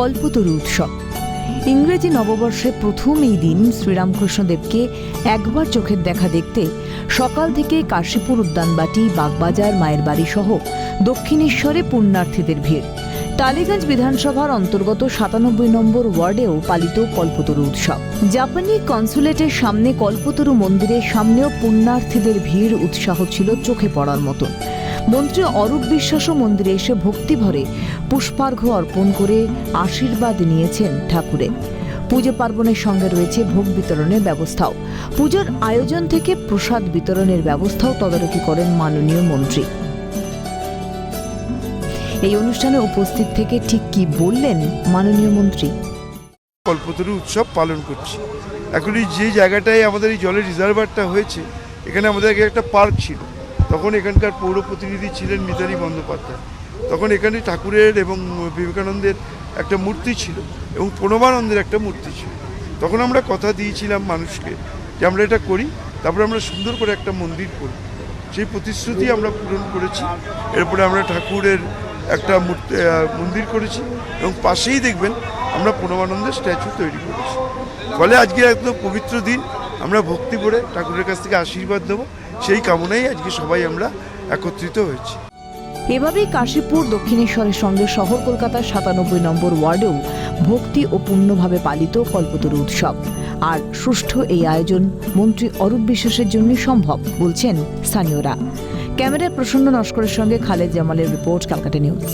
কল্পতরু উৎসব। ইংরেজি নববর্ষে প্রথম এই দিন শ্রীরামকৃষ্ণদেবকে একবার চোখের দেখা দেখতে সকাল থেকে কাশীপুর উদ্যানবাটি, বাগবাজার, মায়ের বাড়ি সহ দক্ষিণেশ্বরে পুণ্যার্থীদের ভিড়। টালিগঞ্জ বিধানসভার অন্তর্গত সাতানব্বই নম্বর ওয়ার্ডেও পালিত কল্পতরু উৎসব। জাপানি কনসুলেটের সামনে কল্পতরু মন্দিরের সামনেও পুণ্যার্থীদের ভিড় উৎসাহ ছিল চোখে পড়ার মতন মন্ত্রী অরূপ বিশ্বাসও মন্দিরে এসে ভক্তিভরে পুষ্পার্ঘ্য অর্পণ করে আশীর্বাদ নিয়েছেন ঠাকুরে পুজো পার্বণের সঙ্গে রয়েছে ভোগ বিতরণের ব্যবস্থাও। পুজোর আয়োজন থেকে প্রসাদ বিতরণের ব্যবস্থাও তদারকি করেন মাননীয় মন্ত্রী। এই অনুষ্ঠানে উপস্থিত থেকে ঠিক কি বললেন মাননীয় মন্ত্রী? কল্পতরু উৎসব পালন করছি। এখন এই যে জায়গাটায় আমাদের এই জলের রিজার্ভারটা হয়েছে, এখানে আমাদের আগে একটা পার্ক ছিল। তখন এখানকার পৌর প্রতিনিধি ছিলেন মিতালি বন্দ্যোপাধ্যায়। তখন এখানে ঠাকুরের এবং বিবেকানন্দের একটা মূর্তি ছিল এবং প্রণবানন্দের একটা মূর্তি ছিল। তখন আমরা কথা দিয়েছিলাম মানুষকে যে আমরা এটা করি, তারপরে আমরা সুন্দর করে একটা মন্দির করি সেই প্রতিশ্রুতি আমরা পূরণ করেছি। এরপরে আমরা ঠাকুরের একটা মন্দির করেছি এবং পাশেই দেখবেন আমরা প্রণবানন্দের স্ট্যাচু তৈরি করেছি। ফলে আজকে একদম পবিত্র দিন। আমরা ভক্তি করে ঠাকুরের কাছ থেকে আশীর্বাদ দেবো সেই কামনাই আজকে সবাই আমরা একত্রিত হয়েছি। এভাবেই কাশীপুর, দক্ষিণেশ্বরের সঙ্গে শহর কলকাতার সাতানব্বই নম্বর ওয়ার্ডেও ভক্তি ও পূর্ণভাবে পালিত কল্পতরু উৎসব। আর সুষ্ঠু এই আয়োজন মন্ত্রী অরূপ বিশ্বাসের জন্যই সম্ভব, বলছেন স্থানীয়রা। ক্যামেরায় প্রসন্ন নস্করের সঙ্গে খালেদ জামালের রিপোর্ট ক্যালকাটা নিউজ।